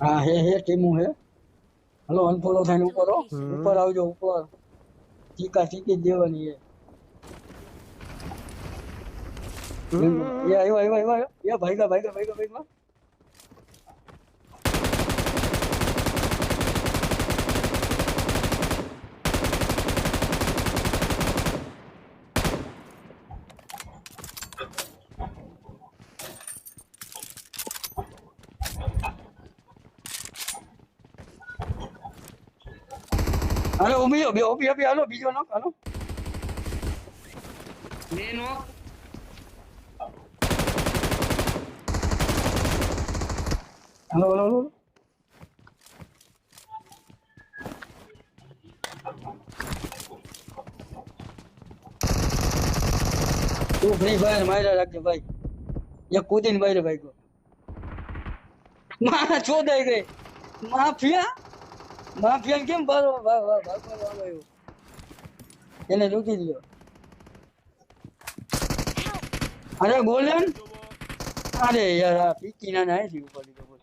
હા હે હે ટીમું હે. હલો અનફોલો થઈને ઉપર હો. ઉપર આવજો ઉપર. ચીકા ચીકી દેવાની હે એ આવ્યો આવ્યો આવ્યો એ ભાઈગા ભાઈગા ભાઈગા ભાઈગા. હાલો ઊભી ઊભી ઊભી ઊભી હાલો બીજો નો હાલો બે નો હાલો હાલો હાલો તું ફ્રી ફાયર માર્યા રાખજે ભાઈ એક કૂદીને બહાર ભાઈ માં ચોદાઈ ગઈ માફિયા માફિયા કેમ બારો ભાગ ભાગ ભાગ આવ્યો? એને રોકી દો અરે ગોલન અરે યાર આ પીકી ના નાયથી ઉપર લીધો બોલ.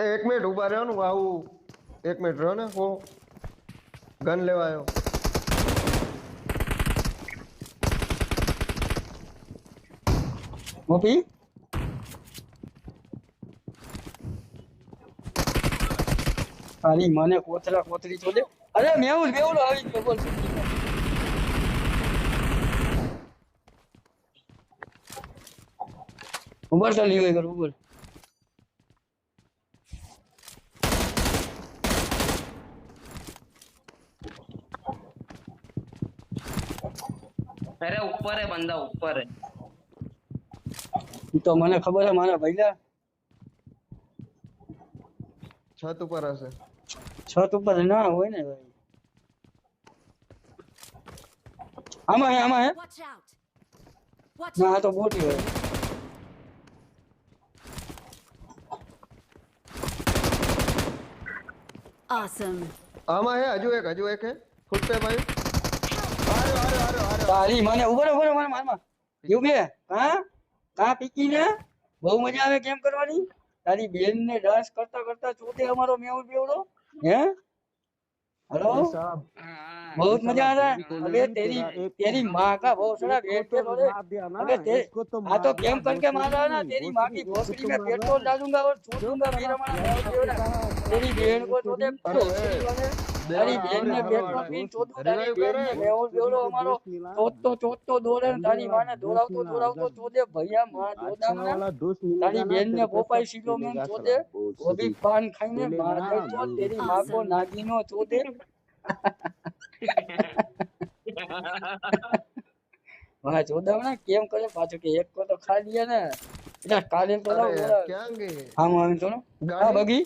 એ એક મિનિટ ઊભા રહેવાનું આવું. એક મિનિટ રહ્યો ને હું. ગન લેવા આવ્યો મોપી? તારી મને કોથળા કોથળી ચોદે અરે મેવું મેવું આવી ગયો બોલ. ઉબર તો લીવે કર ઉબર અરે ઉપર હે બંદા ઉપર હે તો મને ખબર હે મારા ભઈલા. છત ઉપર હશે. છત ઉપર ના હોય ને ભાઈ. આમાં હે આમાં હે? Watch out! Watch ના આ out! તો બોટી હોય. Awesome. આમાં હે હજુ એક હજુ એક હે. ફૂટપે ભાઈ. આર્યો આર્યો આર્યો આર્યો તારી મને ઊભો રહો, ઊભો રહો, મને મારમાં એવું બે? હા? કા પીકી ને બહુ મજા આવે કેમ કરવાની? તારી બેન ને ડાન્સ કરતા કરતા ચોથે અમારો મેહુલ બેવડો. हेलो बहुत मजा आ रहा है अबे तेरी तेरी माँ का भोसड़ा गेट पे बोले अबे तेरे हाँ तो गेम करके मारा ना तेरी माँ की भोसड़ी में पेट्रोल डालूंगा और छूट दूंगा मेरा माँ तेरी बहन को छोटे भोसड़ी તારી બેન ને બેનમાં ને કેમ કરે? પાછો કે એક કો તો ખા ને. એટલે કાલે તો બગી.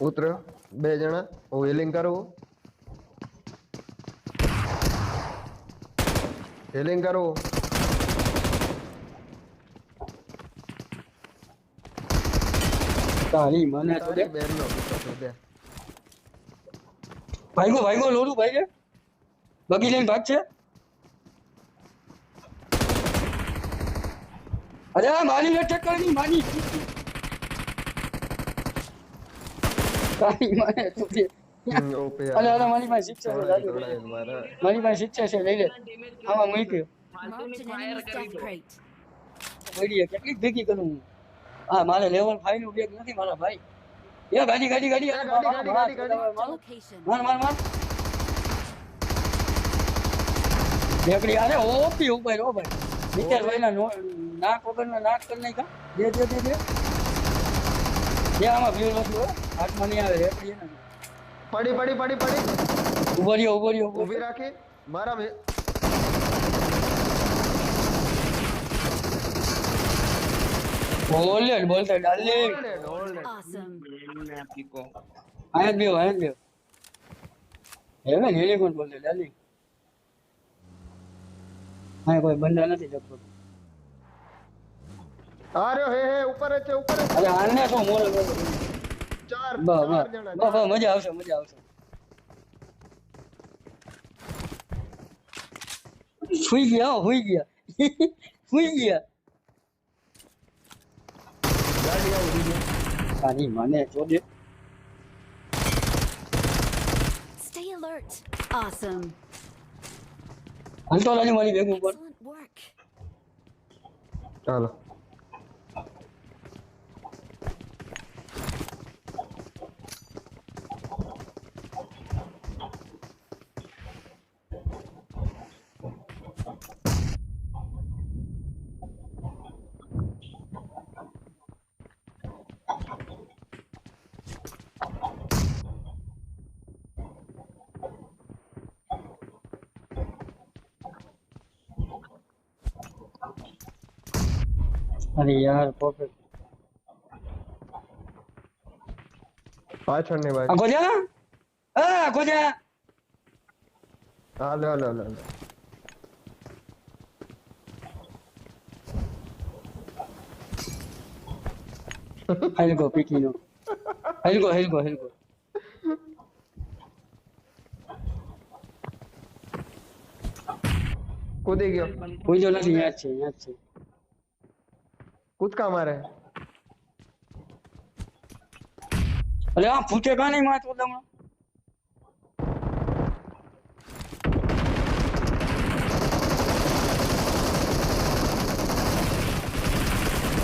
ઉતર્યો બે જણા. હું હિલિંગ કરું. હિલિંગ કરું. તારી મને તો દે. બેનનો પીછો શોધે. ભાઈગો ભાઈગો લોડું ભાઈ બગી લઈને ભાગ છે? અરે મારી ને ટક્કરની માની. તારી મને તું અરે અરે મારી પાસે શિક્ષા છે. દોડાય મારા. પાસે શિક્ષા છે લઈ લે. આમાં મૂક્યો. વળીએ કેટલીક ભેગી કરું હું. હા મારે લેવલ ફાઈવનું બેગ નથી મારા ભાઈ. એ ગાડી ગાડી ગાડી. માર. માર માર. બેકડી અરે ઓપી ઉપર ઓ ભાઈ. નીચે ભાઈના ના નાક વગરના નાક કરી નાખા દે દે દે દે. દે આમાં ભીડ નથી હો. હાથમાં નહીં આવે રેકડી એને પડી પડી પડી પડી. ઊભો રહ્યો ઊભો રહ્યો ઊભો ઊભી રહ્યો. રાખી. મારા મે- બોલે બોલતા darling Hold it, hold it. Awesome. બેનને પીકો આયા જ બેહો આયા જ બેહો. હે ને હેલી કોણ બોલતા ડાર્લિંગ હા કોઈ બંદા નથી જતો. આ રહ્યો, હે હે ઉપર જ છે ઉપર જ અરે આને મોડે બોલે ચાર ચાર જણા બસ મજા આવશે મજા આવશે. સુઈ ગયા હો, સુઈ ગયા. સુઈ ગયા. આની મને ચોદે Stay alert. Awesome. હાલતો લાજી મારી ભેગું ઉપર. ચાલો. અરે યાર પોકેટ પાછળની આ બાજુ ગોજા? આ ગોજા. હાલે હાલે હાલે હાલે. હેલગો પીકી નો. હેલગો હેલગો હેલગો કૂદી ગયો. કોઈ જો નથી યાદ છે યાદ છે. કૂદકા મારે અરે આ ફૂટે કા નહીં માં ચોદામાં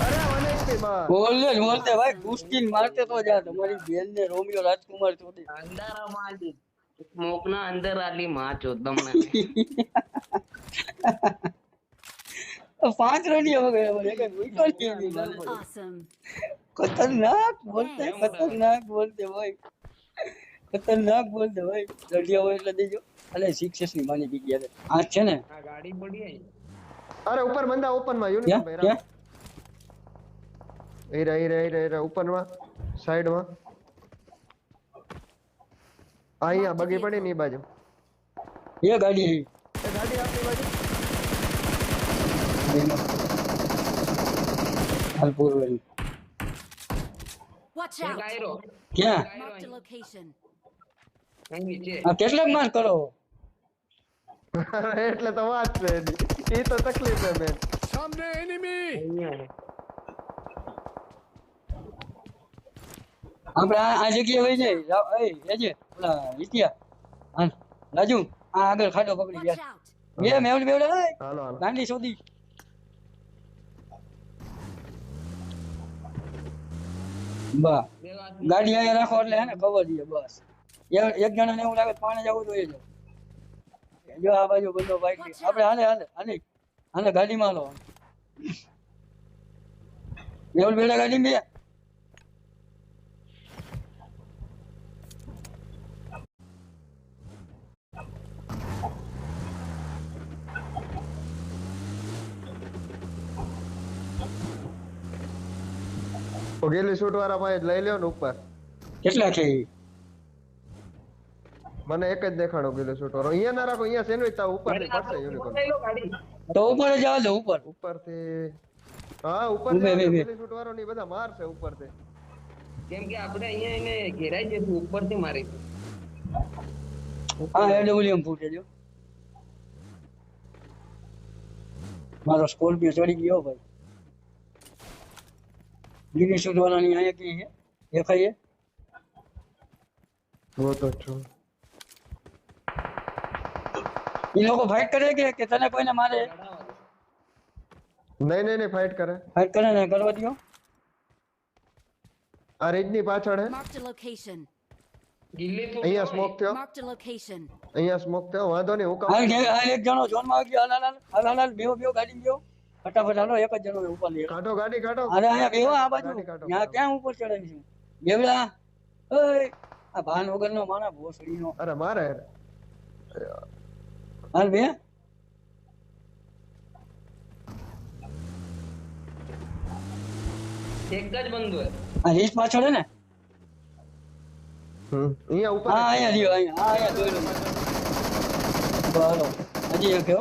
અરે મને એક બસ બોલે જ બોલતે ભાઈ ગુસ્તીન મારતે તો જા તમારી બેન ને રોમિયો રાજકુમાર ચોદે અંધારામાં જ સ્મોક ના અંદર આલી માં ચોદમને પાંચ રડિયા વગર મને કઈ ભૂખ્યો નહીં ખતરનાક બોલતે ખતરનાક બોલતે ભાઈ ખતરનાક બોલતે ભાઈ રડિયા હોય એટલે દેજો. અલે સિક્સેસની માની બી ગયા આ છે ને? આ ગાડી પડી આઈ. અરે ઉપર બંદા ઓપનમાં યુનિફોર્મ ક્યાં પહેરા ક્યાં? હીરા હીરા હીરા હીરા ઉપરમાં સાઈડમાં અહીંયા બગી પડી ની બાજુ. એ ગાડી. એ ગાડી આપણી બાજુ. Watch out. આયરો ક્યાં કેટલાક માર કરો એટલે તો વાત છે એ તો તકલીફ છે બેન અહીંયા આપણે આ જગ્યાએ વહી જાય એ ઓલા વિદ્યા હા રાજુ આ આગળ ખાડો પકડી ગયા. બે મેવડ મેવડ હાલો હાલો ગાંડી શોધી બા ગાડી અહીંયા રાખો એટલે હે ને કવર દઈએ બસ. એક જણા ને એવું લાગે પાણી જવું જોઈએ જો જો આ બાજુ બધો બાઈક આપણે હાલે હાલે હાલે. હાલે ગાડીમાં લો મેવડ બેડા ગાડી બે. ગેલી શૂટ વાળા પાસે લઈ લ્યો ને ઉપર. કેટલા છે મને એક જ દેખાડો ગેલી શૂટ વાળો. અહીંયા ના રાખો અહીંયા સેન્ડવિચ તાવ ઉપરથી પડશે યુનિકોર્ન તો ઉપર જ આવે ઉપર ઉપર. થી હા ઉપર ઉભે. શૂટ વાળો ની બધા મારશે ઉપરથી કેમ કે આપણે અહીંયા એને ઘેરાઈ જશું ઉપરથી મારી. હા એડબ્લ્યુએમ ફૂટે જો મારો સ્કોર્પિયો ચડી ગયો ભાઈ. ગીરી શૂટ વાળાની અહીંયા કી છે દેખાય છે? वो तो છું ઈ લોકો ફાઇટ કરે કે કે તને કોઈને મારે નહીં નહીં નહીં ફાઇટ કરે ફાઇટ કરે ને કરવા દો આ રેજની પાછળ હે Marked a location. ગિલ્લી તો અહીંયા સ્મોક થયો Marked a location. અહીંયા સ્મોક થયો વાંધો નહીં હું કહું હાલ કે- હાલ એક જણો ઝોનમાં આવી ગયો હાલ હાલ હાલ હાલ હાલ બેહો બેહો ગાડી બેહો. ફટાફટ હાલો એક જ જણો ઉપર લઈ કાઢો ગાડી કાઢો. અરે અહીંયા બેહો આ બાજુ? ત્યાં ક્યાં ઉપર ચડે છે? બેવડા ઓય આ ભાન વગરનો માણા ભોસડીનો અરે મારે હાલ બે. એક જ બંધુ હોય. આ રીસ પાછળ હે ને? હમ અહીંયા ઉપર હા અહીંયા લ્યો અહીંયા. હા અહીંયા જોઈ લો. બરો હજી એક હો.